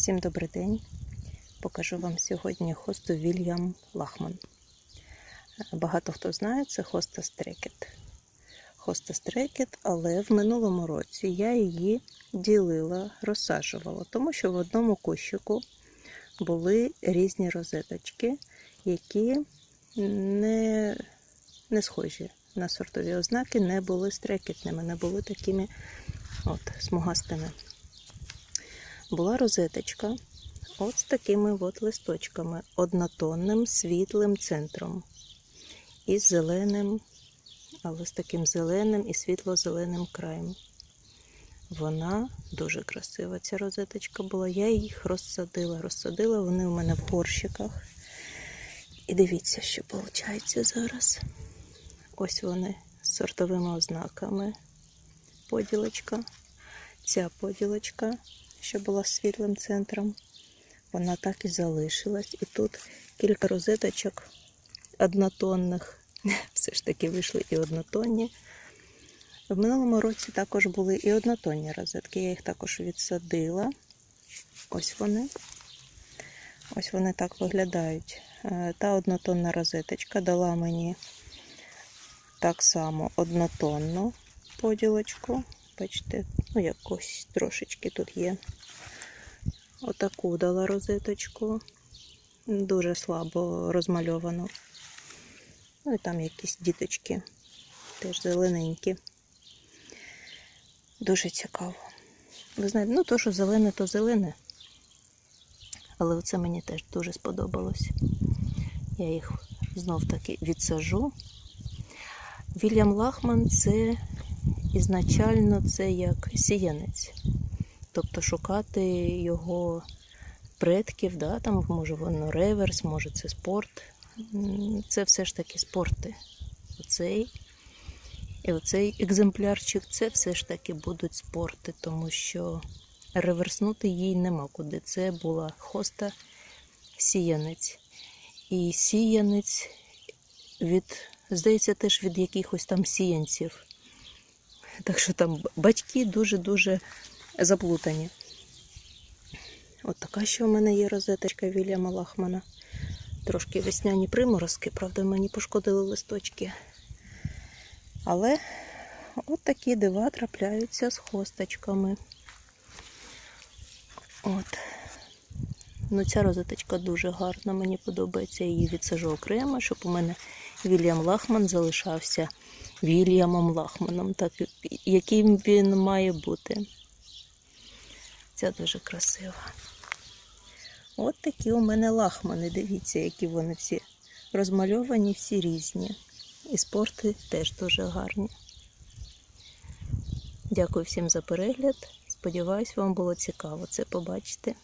Всім добрий день. Покажу вам сьогодні хосту Вільям Лахман. Багато хто знає, це хоста стрекет. Хоста стрекет, але в минулому році я її ділила, розсаджувала, тому що в одному кущику були різні розеточки, які не, не схожі на сортові ознаки, не були стрекетними, не були такими от, смугастими була розеточка от з такими от листочками, однотонним світлим центром. І зеленим, але з таким зеленим і світло-зеленим краєм. Вона дуже красива, ця розеточка була. Я їх розсадила. Розсадила вони у мене в горщиках. І дивіться, що виходить зараз. Ось вони з сортовими ознаками. Поділочка. Ця поділочка що була світлим центром. Вона так і залишилась. І тут кілька розеточок однотонних. Все ж таки вийшли і однотонні. В минулому році також були і однотонні розетки. Я їх також відсадила. Ось вони. Ось вони так виглядають. Е, Та однотонна розеточка дала мені так само однотонну поділочку. Бачите, ну якось трошечки тут є. Отаку дала розеточку. Дуже слабо розмальовано. Ну і там якісь діточки, теж зелененькі. Дуже цікаво. Ви знаєте, ну то, що зелене, то зелене. Але оце мені теж дуже сподобалось. Я їх знов таки відсажу. Вільям Лахман це ізначально це як сіянець. Тобто шукати його предків, да, там може воно реверс, може це спорт. Це все ж таки спорти. Оцей і оцей екземплярчик це все ж таки будуть спорти, тому що реверснути їй нема куди. Це була хоста сіянець. І сіянець від, здається, теж від якихось там сіянців. Так що там батьки дуже-дуже заплутані. От така ще у мене є розеточка Вільяма Лахмана. Трошки весняні приморозки, правда, мені пошкодили листочки. Але от такі дива трапляються з хосточками. От. Ну, ця розеточка дуже гарна, мені подобається. Я її відсажу окремо, щоб у мене Вільям Лахман залишався Вільямом Лахманом, так яким він має бути. Ця дуже красива. От такі у мене лахмани. Дивіться, які вони всі розмальовані, всі різні. І спорти теж дуже гарні. Дякую всім за перегляд. Сподіваюсь, вам було цікаво це побачити.